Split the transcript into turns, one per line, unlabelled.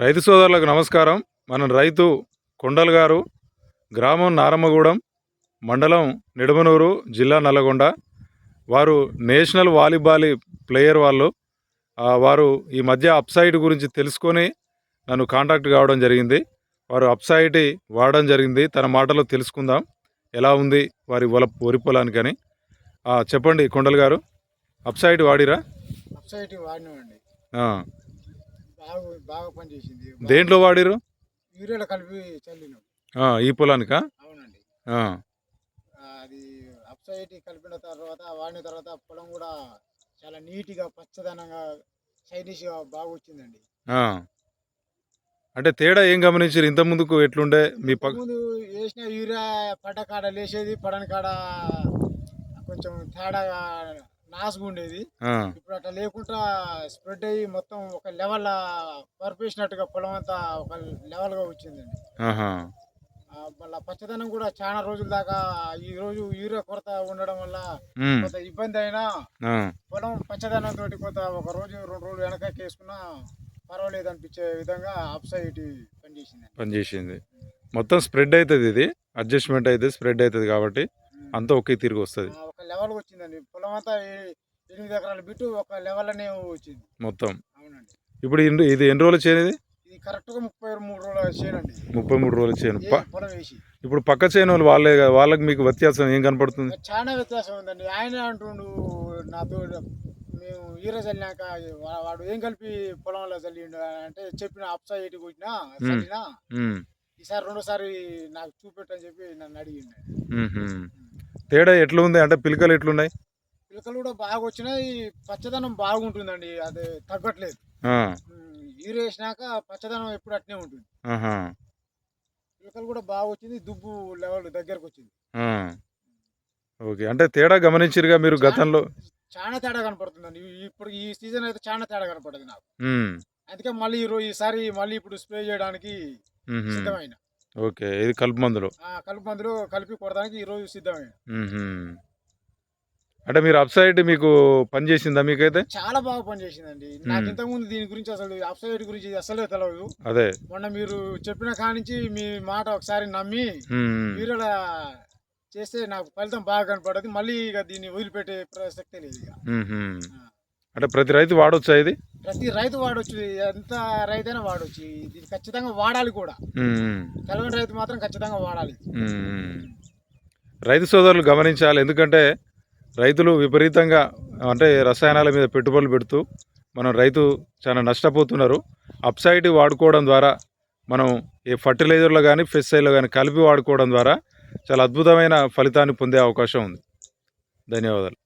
రైతు సోదరులకు నమస్కారం. మన రైతు కొండల్ గారు గ్రామం నారమ్మగూడెం మండలం నిడమనూరు జిల్లా నల్లగొండ. వారు నేషనల్ వాలీబాల్ ప్లేయర్ వాళ్ళు. వారు ఈ మధ్య అప్సైడ్ గురించి తెలుసుకొని నన్ను కాంటాక్ట్ కావడం జరిగింది. వారు అప్సైడ్ వాడడం జరిగింది. తన మాటలో తెలుసుకుందాం. ఎలా ఉంది వారి వల వరి పొలానికి అని. చెప్పండి కొండల్ గారు. అప్సైడ్ వాడిరా?
వెబ్సైట్ వాడినామండి.
ఆ,
బాగా పనిచేసింది
దేంట్లో వాడిరు
యూరియాలో కలిపి చల్లినాం.
ఈ పొలానికా?
అవునండి.
ఆ,
అది వెబ్సైట్ కలిపిన తర్వాత వాడిన తర్వాత పొలం కూడా చాలా నీట్గా పచ్చదనంగా సైనిష్గా బాగా వచ్చిందండి.
ఆ. అంటే తేడా ఏం గమనించారు ఇంత ముందుకు ఎట్లుండే? మీ పక్క
ముందు వేసిన యూరియా పడ్డ కాడ లేచేది పడని కాడ కొంచెం తేడాగా నాసుగా ఉండేది. ఇప్పుడు అట్లా లేకుండా స్ప్రెడ్ అయ్యి మొత్తం ఒక లెవెల్ పరిపేసినట్టుగా పొలం అంతా ఒక లెవెల్గా వచ్చిందండి.
ఆహా.
ఆ, మళ్ళా పచ్చదనం కూడా చాలా రోజుల దాకా ఈ రోజు యూరియా కొరత ఉండడం వల్ల కొంత ఇబ్బంది అయినా పొలం పచ్చదనం తోటి కొంత ఒక రోజు రెండు రోజులు వెనకకి వేసుకున్నా పర్వాలేదు అనిపించే విధంగా అప్సైట్ పనిచేసింది
పనిచేసింది. మొత్తం స్ప్రెడ్ అవుతుంది ఇది. అడ్జస్ట్మెంట్ అయితే స్ప్రెడ్ అవుతుంది కాబట్టి అంతా ఒకే తిరిగి వస్తుంది.
ఒక లెవెల్ వచ్చిందండి. పొలం అంతా ఎనిమిది ఎకరాల బిట్టు ఒక లెవెల్ అనే వచ్చింది.
మొత్తం?
అవునండి.
ఇప్పుడు ఇది ఎన్ని రోజులు చేయనిది
ఇది? కరెక్ట్గా ముప్పై మూడు రోజులు చేయనండి
ముప్పై మూడు రోజులు చేయను
పొలం వేసి.
ఇప్పుడు పక్క చేయని వాళ్ళు వాళ్ళే కదా, వాళ్ళకి మీకు వ్యత్యాసం ఏం కనపడుతుంది?
చాలా వ్యత్యాసం ఉందండి. ఆయన అంటుండు నాతో మేము ఈర చల్లినాక వాడు ఏం కలిపి పొలంలో చల్లిండు? అంటే చెప్పిన అప్సా ఇటు కొట్టినా చల్లినా ఈసారి రెండోసారి నాకు చూపెట్టని చెప్పి నన్ను అడిగిండు.
తేడా ఎట్లా ఉంది అంటే పిలకలు ఎట్లున్నాయి?
పిలకలు కూడా బాగా వచ్చినాయి పచ్చదనం బాగుంటుందండి. అది తగ్గట్లేదు.
ఆ,
ఉమ్, ఈర వేసినాక పచ్చదనం ఎప్పుడు అట్నే ఉంటుంది. పిలకలు కూడా బాగా వచ్చింది దుబ్బు లెవెల్ దగ్గరకు వచ్చింది.
ఓకే. అంటే తేడా గమనించిరుగా మీరు గతంలో?
చాలా తేడా కనపడుతుందండి. ఇప్పుడు ఈ సీజన్ అయితే చాలా తేడా కనపడుతుంది నాకు. అందుకే మళ్ళీ ఈ రోజు ఈసారి మళ్ళీ ఇప్పుడు స్ప్రే చేయడానికి. సిద్ధమైన.
ఓకే. ఇది కలుపు మందులు?
కలుపు మందులు కలిపి కొడడానికి ఈ రోజు సిద్ధమైన
మ్మ్హ్మ్. అంటే మీరు అప్సైడ్ మీకు పని చేసిందా మీకైతే?
చాలా బాగా పనిచేసిందండి నాకు ఇంతకుముందు దీని గురించి అసలు అప్సైడ్ గురించి అసలే తెలియదు
అదే.
మొన్న మీరు చెప్పిన కానించి మీ మాట ఒకసారి నమ్మి
మ్మ్.
మీరు చేస్తే నాకు ఫలితం బాగా కనపడదు మళ్ళీ ఇక దీన్ని వదిలిపెట్టే ప్రసక్తే లేదు ఇక.
అంటే ప్రతి రైతు వాడొచ్చా ఇది?
ప్రతి రైతు వాడొచ్చు ఎంత రైతైనా వాడొచ్చు. దీన్ని ఖచ్చితంగా వాడాలి కూడా. తెలంగాణ రైతు మాత్రం ఖచ్చితంగా వాడాలి.
రైతు సోదరులు గమనించాలి ఎందుకంటే రైతులు విపరీతంగా అంటే రసాయనాల మీద పెట్టుబడులు పెడుతూ మనం రైతు చాలా నష్టపోతున్నారు. అప్సైడ్ వాడుకోవడం ద్వారా మనం ఏ ఫర్టిలైజర్లో కానీ ఫెస్సైడ్లో కానీ కలిపి వాడుకోవడం ద్వారా చాలా అద్భుతమైన ఫలితాన్ని పొందే అవకాశం ఉంది. ధన్యవాదాలు.